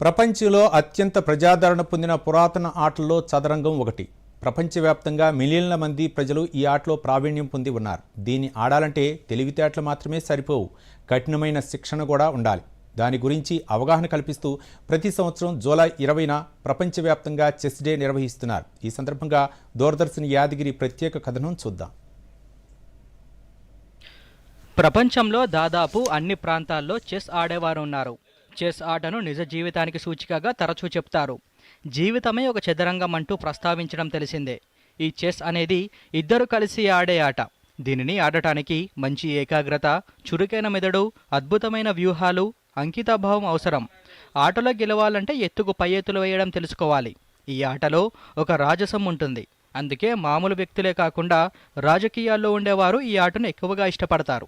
ప్రపంచంలో అత్యంత ప్రజాదరణ పొందిన పురాతన ఆటల్లో చదరంగం ఒకటి. ప్రపంచవ్యాప్తంగా మిలియన్ల మంది ప్రజలు ఈ ఆటలో ప్రావీణ్యం పొంది ఉన్నారు. దీన్ని ఆడాలంటే తెలివితేటలు మాత్రమే సరిపోవు. కఠినమైన శిక్షణ కూడా ఉండాలి. దాని గురించి అవగాహన కల్పిస్తూ ప్రతి సంవత్సరం జూలై ఇరవైన ప్రపంచవ్యాప్తంగా చెస్ డే నిర్వహిస్తున్నారు. ఈ సందర్భంగా దూరదర్శన్ యాదగిరి ప్రత్యేక కథనం చూద్దాం. ప్రపంచంలో దాదాపు అన్ని ప్రాంతాల్లో చెస్ ఆడేవారు ఉన్నారు చెస్ ఆటను నిజ జీవితానికి సూచికగా తరచూ చెప్తారు. జీవితమే ఒక చదరంగం అంటూ ప్రస్తావించడం తెలిసిందే. ఈ చెస్ అనేది ఇద్దరు కలిసి ఆడే ఆట. దీనిని ఆడటానికి మంచి ఏకాగ్రత చురుకైన మెదడు అద్భుతమైన వ్యూహాలు అంకితభావం అవసరం. ఆటలో గెలవాలంటే ఎత్తుకు పై ఎత్తులు వేయడం తెలుసుకోవాలి. ఈ ఆటలో ఒక రాజసం ఉంటుంది. అందుకే మామూలు వ్యక్తులే కాకుండా రాజకీయాల్లో ఉండేవారు ఈ ఆటను ఎక్కువగా ఇష్టపడతారు.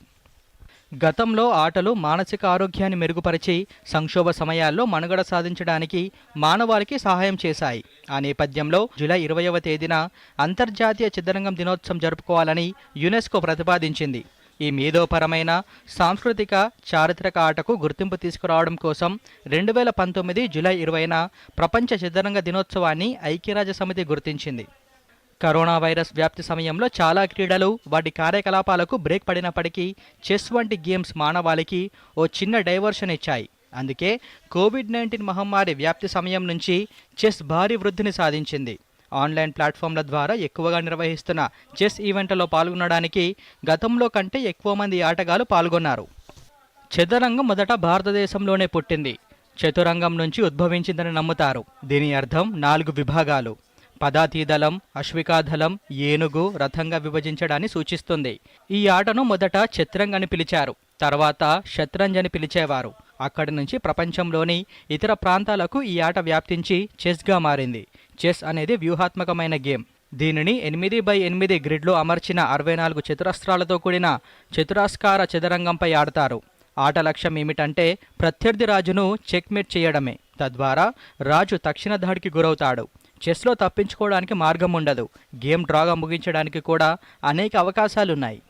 గతంలో ఆటలు మానసిక ఆరోగ్యాన్ని మెరుగుపరిచి సంక్షోభ సమయాల్లో మనుగడ సాధించడానికి మానవాళికి సహాయం చేశాయి. ఆ నేపథ్యంలో జూలై ఇరవయవ తేదీన అంతర్జాతీయ చిత్తరంగం దినోత్సవం జరుపుకోవాలని యునెస్కో ప్రతిపాదించింది. ఈ మేధోపరమైన సాంస్కృతిక చారిత్రక ఆటకు గుర్తింపు తీసుకురావడం కోసం రెండు వేల పంతొమ్మిది జూలై ఇరవైన ప్రపంచ చిదరంగ దినోత్సవాన్ని ఐక్యరాజ్య సమితి గుర్తించింది. కరోనా వైరస్ వ్యాప్తి సమయంలో చాలా క్రీడలు వాటి కార్యకలాపాలకు బ్రేక్ పడినప్పటికీ చెస్ వంటి గేమ్స్ మానవాళికి ఓ చిన్న డైవర్షన్ ఇచ్చాయి. అందుకే కోవిడ్ నైన్టీన్ మహమ్మారి వ్యాప్తి సమయం నుంచి చెస్ భారీ వృద్ధిని సాధించింది. ఆన్లైన్ ప్లాట్ఫామ్ల ద్వారా ఎక్కువగా నిర్వహిస్తున్న చెస్ ఈవెంట్లలో పాల్గొనడానికి గతంలో కంటే ఎక్కువ మంది ఆటగాళ్ళు పాల్గొన్నారు. చదరంగం మొదట భారతదేశంలోనే పుట్టింది. చతురంగం నుంచి ఉద్భవించిందని నమ్ముతారు. దీని అర్థం నాలుగు విభాగాలు. పదాతీదళం అశ్వికాదళం ఏనుగు రథంగా విభజించడాన్ని సూచిస్తుంది. ఈ ఆటను మొదట ఛత్రంగ్ అని పిలిచారు. తర్వాత షత్రంజ్ అని పిలిచేవారు. అక్కడి నుంచి ప్రపంచంలోని ఇతర ప్రాంతాలకు ఈ ఆట వ్యాప్తించి చెస్గా మారింది. చెస్ అనేది వ్యూహాత్మకమైన గేమ్. దీనిని ఎనిమిది బై ఎనిమిది గ్రిడ్లో అమర్చిన అరవై నాలుగు చతురస్రాలతో కూడిన చతురస్కార చదరంగంపై ఆడతారు. ఆట లక్ష్యం ఏమిటంటే ప్రత్యర్థి రాజును చెక్మేట్ చేయడమే. తద్వారా రాజు తక్షణ దాడికి గురవుతాడు. చెస్లో తప్పించుకోవడానికి మార్గం ఉండదు. గేమ్ డ్రాగా ముగించడానికి కూడా అనేక అవకాశాలున్నాయి.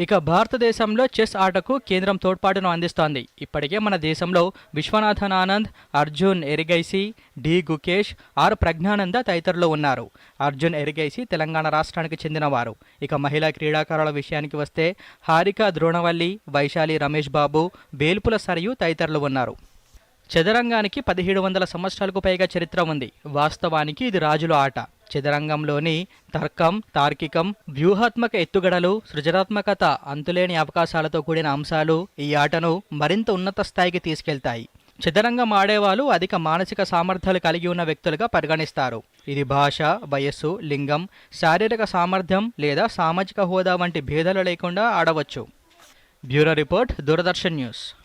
ఇక భారతదేశంలో చెస్ ఆటకు కేంద్రం తోడ్పాటును అందిస్తోంది. ఇప్పటికే మన దేశంలో విశ్వనాథన్ ఆనంద్ అర్జున్ ఎరిగైసి డి గుకేష్ ఆర్ ప్రజ్ఞానంద తదితరులు ఉన్నారు. అర్జున్ ఎరిగైసి తెలంగాణ రాష్ట్రానికి చెందినవారు. ఇక మహిళా క్రీడాకారుల విషయానికి వస్తే హారిక ద్రోణవల్లి వైశాలి రమేష్ బాబు బేల్పుల సరియు తదితరులు ఉన్నారు. చదరంగానికి పదిహేడు వందల సంవత్సరాలకు పైగా చరిత్ర ఉంది. వాస్తవానికి ఇది రాజుల ఆట. చదరంగంలోని తర్కం తార్కికం వ్యూహాత్మక ఎత్తుగడలు సృజనాత్మకత అంతులేని అవకాశాలతో కూడిన అంశాలు ఈ ఆటను మరింత ఉన్నత స్థాయికి తీసుకెళ్తాయి. చదరంగం ఆడేవాళ్ళు అధిక మానసిక సామర్థ్యాలు కలిగి ఉన్న వ్యక్తులుగా పరిగణిస్తారు. ఇది భాష వయస్సు లింగం శారీరక సామర్థ్యం లేదా సామాజిక హోదా వంటి భేదాలు లేకుండా ఆడవచ్చు. Bureau report Doordarshan news.